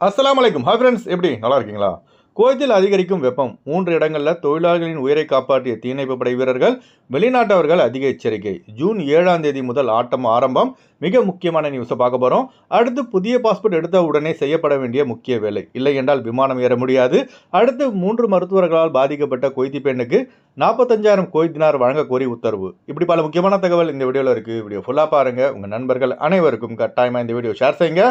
அஸ்லாம் அலைக்கும். Hi friends எப்படி? நல்லா இருக்கீங்களா? குவைத்தில் அதிகரிக்கும் வெப்பம் மூன்று இடங்களில் தொழிலாளர்களின் உயிரை காப்பாற்றிய தீயணைப்பு படை வீரர்கள் வெளிநாட்டவர்கள் அதிக எச்சரிக்கை. ஜூன் ஏழாம் தேதி முதல் ஆட்டம் ஆரம்பம். மிக முக்கியமான நியூஸை பார்க்க போகிறோம் அடுத்து புதிய பாஸ்போர்ட் எடுத்த உடனே செய்யப்பட வேண்டிய முக்கிய வேலை. இல்லை என்றால் விமானம் ஏற முடியாது. அடுத்து மூன்று மருத்துவர்களால் பாதிக்கப்பட்ட கொய்தி பெண்ணுக்கு நாற்பத்தஞ்சாயிரம் கொய்தினார் வழங்க கோரி உத்தரவு. இப்படி பல முக்கியமான தகவல் இந்த வீடியோவில் இருக்குது வீடியோ ஃபுல்லாக பாருங்கள் உங்கள் நண்பர்கள் அனைவருக்கும் கட்டாயமாக இந்த வீடியோ ஷேர் செய்யுங்க.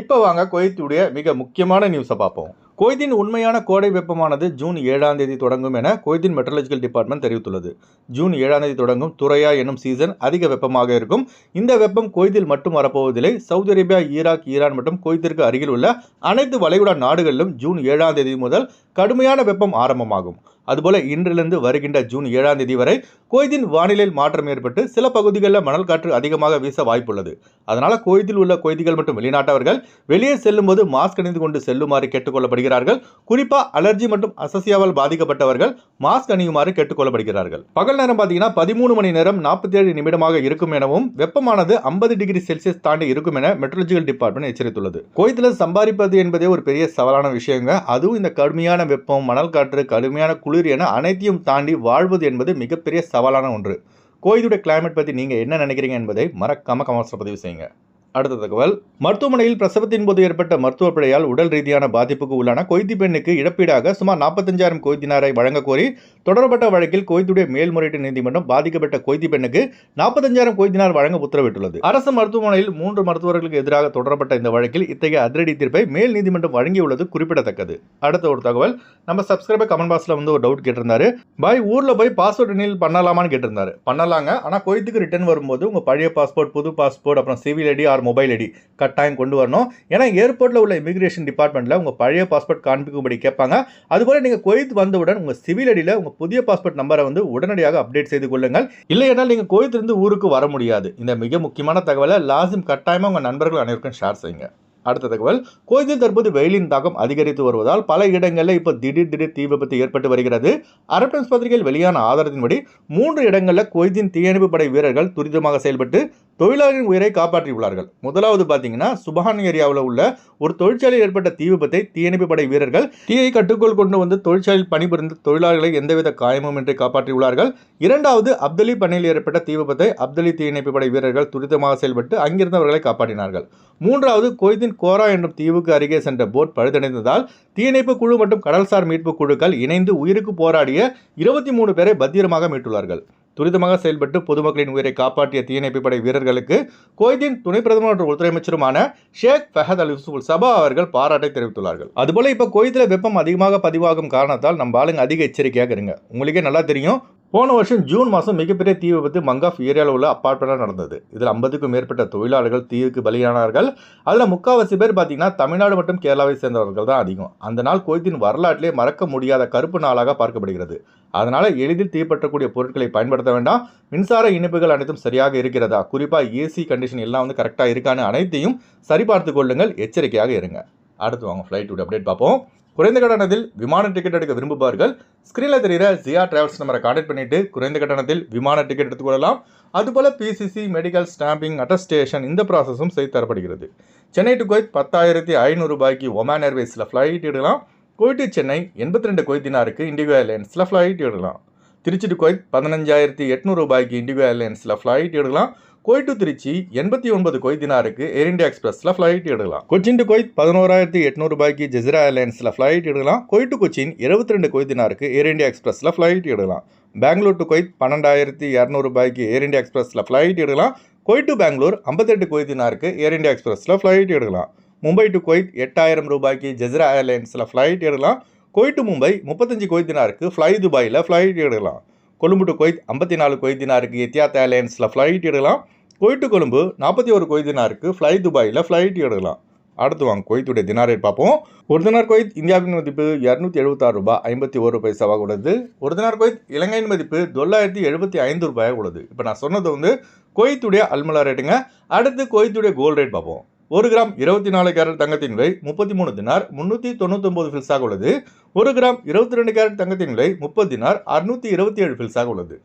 இப்போ வாங்க குவைத்துடைய மிக முக்கியமான நியூஸை பார்ப்போம். குவைத்தின் உண்மையான கோடை வெப்பமானது ஜூன் ஏழாம் தேதி தொடங்கும் என குவைத்தின் மெட்ரலஜிக்கல் டிபார்ட்மெண்ட் தெரிவித்துள்ளது. ஜூன் ஏழாம் தேதி தொடங்கும் துறையா எனும் சீசன் அதிக வெப்பமாக இருக்கும். இந்த வெப்பம் குவைத்தில் மட்டும் வரப்போவதில்லை. சவுதி அரேபியா ஈராக் ஈரான் மற்றும் குவைத்திற்கு அருகில் உள்ள அனைத்து வளைகுடா நாடுகளிலும் ஜூன் ஏழாம் தேதி முதல் கடுமையான வெப்பம் ஆரம்பமாகும். அதுபோல இன்றிலிருந்து வருகின்ற ஜூன் ஏழாம் தேதி வரை கோய்தின் வானிலையில் மாற்றம் ஏற்பட்டு சில பகுதிகளில் மணல் காற்று அதிகமாக வீச வாய்ப்புள்ளது. அதனால் கோய்தில் உள்ள கொய்திகள் மற்றும் வெளிநாட்டவர்கள் வெளியே செல்லும்போது மாஸ்க் அணிந்து கொண்டு செல்லுமாறு கேட்டுக்கொள்ளப்படுகிறார்கள். குறிப்பாக அலர்ஜி மற்றும் அசசியாவால் பாதிக்கப்பட்டவர்கள் மாஸ்க் அணியுமாறு கேட்டுக்கொள்ளப்படுகிறார்கள். பகல் நேரம் பார்த்தீங்கன்னா பதிமூணு மணி நேரம் நாற்பத்தி ஏழு நிமிடமாக இருக்கும் எனவும் வெப்பமானது ஐம்பது டிகிரி செல்சியஸ் தாண்டி இருக்கும் என மெட்ரலஜிக்கல் டிபார்ட்மெண்ட் எச்சரித்துள்ளது. கோயத்தில் சம்பாதிப்பது என்பதே ஒரு பெரிய சவாலான விஷயங்க. அதுவும் இந்த கடுமையான வெப்பம் மணல் காற்று கடுமையான குளிர் என அனைத்தையும் தாண்டி வாழ்வது என்பது மிகப்பெரிய சவாலான ஒன்று. கோயிலுடைய கிளைமேட் பற்றி நீங்கள் என்ன நினைக்கிறீங்க என்பதை மறக்காம கமெண்ட்ஸில் பதிவு செய்யுங்க. அடுத்த தகவல். மருத்துவமனையில் பிரசவத்தின் போது ஏற்பட்ட மருத்துவ பிழையால் உடல் ரீதியான பாதிப்புக்கு உள்ளான கொய்தி பெண்ணுக்கு இழப்பீடாக சுமார் நாற்பத்தஞ்சாயிரம் கொய்தினாரை வழங்க கோரி தொடரப்பட்ட வழக்கில் கொய்துடைய மேல்முறையீட்டு நீதிமன்றம் பாதிக்கப்பட்ட கொய்தி பெண்ணுக்கு நாற்பத்தஞ்சாயிரம் கொய்தினார் வழங்க உத்தரவிட்டுள்ளது. அரசு மருத்துவமனையில் மூன்று மருத்துவர்களுக்கு எதிராக தொடரப்பட்ட இந்த வழக்கில் இத்தகைய அதிரடி தீர்ப்பை மேல் நீதிமன்றம் வழங்கியுள்ளது குறிப்பிடத்தக்கது. அடுத்த ஒரு தகவல் நம்ம சப்ஸ்கிரைபர் கமெண்ட் பாக்ஸில் வந்து ஒரு டவுட் கேட்டிருந்தாரு. பாய் ஊரில் போய் பாஸ்போர்ட் ரினியல் பண்ணலாமான்னு கேட்டிருந்தாரு. பண்ணலாங்க ஆனால் கொய்த்துக்கு ரிட்டர்ன் வரும்போது உங்கள் பழைய பாஸ்போர்ட் புது பாஸ்போர்ட் அப்புறம் civil ID or mobile ID கட்டாயம் கொண்டு வரணும். ஏன்னா ஏர்போர்ட்டில் உள்ள இமிகிரேஷன் டிபார்ட்மெண்ட்டில் உங்கள் பழைய பாஸ்போர்ட் காண்பிக்கும்படி கேட்பாங்க. அதுபோல் நீங்கள் கொய்த் வந்தவுடன் உங்கள் சிவில் ஐடியில் உங்கள் புதிய பாஸ்போர்ட் நம்பரை வந்து உடனடியாக அப்டேட் செய்து கொள்ளுங்கள். இல்லையென்றால் நீங்கள் கோயத்திலிருந்து ஊருக்கு வர முடியாது. இந்த மிக முக்கியமான தகவலை லாசிம் கட்டாயமாக உங்கள் நண்பர்கள் அனைவருக்கும் ஷேர் செய்யுங்க. அடுத்த தகவல் கோயத்தில் தற்போது வெயிலின் தாக்கம் அதிகரித்து வருவதால் பல இடங்களில் இப்போ திடீர் திடீர் தீ விபத்து ஏற்பட்டு வருகிறது. அரப்டன்ஸ் பத்திரிகையில் வெளியான ஆதாரத்தின்படி மூன்று இடங்களில் கொய்தின் தீயணைப்பு படை வீரர்கள் துரிதமாக செயல்பட்டு தொழிலாளர்களின் உயிரை காப்பாற்றியுள்ளார்கள் முதலாவது பார்த்தீங்கன்னா சுபஹான் ஏரியாவில் உள்ள ஒரு தொழிற்சாலையில் ஏற்பட்ட தீ விபத்தை தீயணைப்பு படை வீரர்கள் தீயை கட்டுக்குள் கொண்டு வந்து தொழிற்சாலையில் பணிபுரிந்த தொழிலாளர்களை எந்தவித காயமும் இன்றி காப்பாற்றியுள்ளார்கள் இரண்டாவது அப்தலி பணியில் ஏற்பட்ட தீ விபத்தை அப்தலி தீயணைப்பு படை வீரர்கள் துரிதமாக செயல்பட்டு அங்கிருந்தவர்களை காப்பாற்றினார்கள். மூன்றாவது கொய்தின் கோரா என்னும் தீவுக்கு அருகே சென்ற போட் பழுதடைந்ததால் தீயணைப்பு குழு மற்றும் கடல்சார் மீட்பு குழுக்கள் இணைந்து உயிருக்கு போராடிய இருபத்தி மூணு பேரை பத்திரமாக மீட்டுள்ளார்கள். துரிதமாக செயல்பட்டு பொதுமக்களின் உயிரை காப்பாற்றிய தீயணைப்பு படை வீரர்களுக்கு கோய்தின் துணை பிரதமர் மற்றும் உள்துறை அமைச்சருமான ஷேக் ஃபஹத் அல் யூசுப் சபா அவர்கள் பாராட்டை தெரிவித்துள்ளார்கள். அதுபோல இப்போ கோயத்தில் வெப்பம் அதிகமாக பதிவாகும் காரணத்தால் நம்ம ஆளுங்க அதிக எச்சரிக்கையாக இருங்க. உங்களுக்கே நல்லா தெரியும் போன வருஷம் ஜூன் மாதம் மிகப்பெரிய தீ விபத்து மங்காஃப் ஏரியாவில் உள்ள அப்பார்ட்மெண்ட்டில் நடந்தது. இதில் ஐம்பதுக்கும் மேற்பட்ட தொழிலாளர்கள் தீவுக்கு பலியானார்கள். அதில் முக்கால்வாசி பேர் பார்த்தீங்கன்னா தமிழ்நாடு மற்றும் கேரளாவை சேர்ந்தவர்கள் தான் அதிகம். அந்த நாள் கோயத்தின் வரலாற்றிலே மறக்க முடியாத கருப்பு நாளாக பார்க்கப்படுகிறது. அதனால் எளிதில் தீப்பற்றக்கூடிய பொருட்களை பயன்படுத்த வேண்டாம். மின்சார இணைப்புகள் அனைத்தும் சரியாக இருக்கிறதா? குறிப்பாக ஏசி கண்டிஷன் எல்லாம் வந்து கரெக்டாக இருக்கான்னு அனைத்தையும் சரிபார்த்து கொள்ளுங்கள். எச்சரிக்கையாக இருங்க. அடுத்து வாங்க ஃப்ளைட் அப்டேட் பார்ப்போம். குறைந்த கட்டணத்தில் விமான டிக்கெட் எடுக்க விரும்புபவர்கள் ஸ்க்ரீனில் தெரிகிற ஜியா டிராவல்ஸ் நம்பரை கான்டாக்ட் பண்ணிட்டு குறைந்த கட்டணத்தில் விமான டிக்கெட் எடுத்துக்கொள்ளலாம் அதுபோல் பிசிசி மெடிக்கல் ஸ்டாம்பிங் அட்டஸ்டேஷன் இந்த ப்ராசஸும் செய்து தரப்படுகிறது. சென்னை டு கோயத் பத்தாயிரத்தி ஐநூறு ரூபாய்க்கு ஒமான் ஏர்வேஸில் ஃப்ளைட் எடுக்கலாம். கோயிட்டு சென்னை எண்பத்தி ரெண்டு கொய்தினாருக்கு இண்டிகோ ஏர்லைன்ஸில் ஃப்ளைட் எடுக்கலாம். திருச்சி டு கோயத் பதினஞ்சாயிரத்தி எட்நூறு ரூபாய்க்கு இண்டிகோ ஏர்லைன்ஸில் ஃப்ளைட் எடுக்கலாம். கோய் டு திருச்சி எண்பத்தி ஒன்பது கொய்தினாருக்கு ஏர் இந்தியா எக்ஸ்பிரஸில் ஃப்ளைட் எடுக்கலாம். கொச்சின் டு கொய்த் பதினோராயிரத்தி எட்நூறு ரூபாய்க்கு ஜெசிரா ஏர்லைன்ஸ்ல ஃப்ளைட் எடுக்கலாம். கொய் டு கொச்சின் இருபத்தி ரெண்டு கொய்தினாருக்கு ஏர் இந்தியா எக்ஸ்பிரஸில் ஃப்ளைட் எடுக்கலாம். பெங்களூர் டு கொய்த் பன்னெண்டாயிரத்தி இரநூறு ரூபாய்க்கு ஏர் இந்தியா எக்ஸ்பிரஸில் ஃப்ளைட் எடுக்கலாம். கொய் டு பெங்களூர் ஐம்பத்தெட்டு கொய்தினாருக்கு ஏர் இண்டியா எக்ஸ்பிரஸில் ஃப்ளைட் எடுக்கலாம். மும்பை டு கொய்த் எட்டாயிரம் ரூபாய்க்கு ஜெசிரா ஏர்லைன்ஸில் ஃப்ளைட் எடுக்கலாம். கொய் டு மும்பை முப்பத்தஞ்சு கொய்தினாருக்கு ஃப்ளை துபாயில் ஃப்ளைட் எடுக்கலாம். கொழும்பு டு கொய்த் ஐம்பத்தி நாலு கொய்தினாருக்கு எத்தியாத் ஏர்லைன்ஸில் ஃப்ளைட் எடுக்கலாம். கொய்ட்டு கொழும்பு நாற்பத்தி ஒரு கொய்தினாருக்கு ஃப்ளை துபாயில் ஃப்ளைட் எடுக்கலாம். அடுத்து வாங்க கொய்த்துடைய தினார் ரேட் பார்ப்போம். ஒரு தினார் கொய்த் இந்தியாவின் மதிப்பு இரநூத்தி எழுபத்தாறு ரூபாய் ஐம்பத்தி ஒரு பைசாவாக உள்ளது. ஒரு தினார் கொய்த் இலங்கையின் மதிப்பு தொள்ளாயிரத்தி எழுபத்தி ஐந்து ரூபாயாக உள்ளது. இப்போ நான் சொன்னது வந்து கொய்த்துடைய அல்மலா ரேட்டுங்க அடுத்து கொய்த்துடைய கோல்ட் ரேட் பார்ப்போம். ஒரு கிராம் இருபத்தி நாலு கேரட் தங்கத்தின் விலை முப்பத்தி மூணு தினார் முந்நூற்றி தொண்ணூத்தொம்பது ஃபில்ஸாக உள்ளது. ஒரு கிராம் இருபத்தி ரெண்டு கேரட் தங்கத்தின் விலை முப்பது தினார் அறுநூற்றி இருபத்தி ஏழு ஃபில்ஸாக உள்ளது.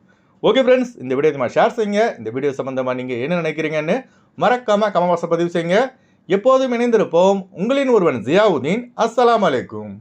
ஓகே ஃப்ரெண்ட்ஸ் இந்த வீடியோ ஷேர் செய்யுங்க. இந்த வீடியோ சம்மந்தமாக நீங்கள் என்ன நினைக்கிறீங்கன்னு மறக்காமல் கமவாசம் பதிவு செய்யுங்க. எப்போதும் இணைந்திருப்போம். உங்களின் ஒருவன் ஜியாவுதீன். அஸ்லாம் அலைக்கும்.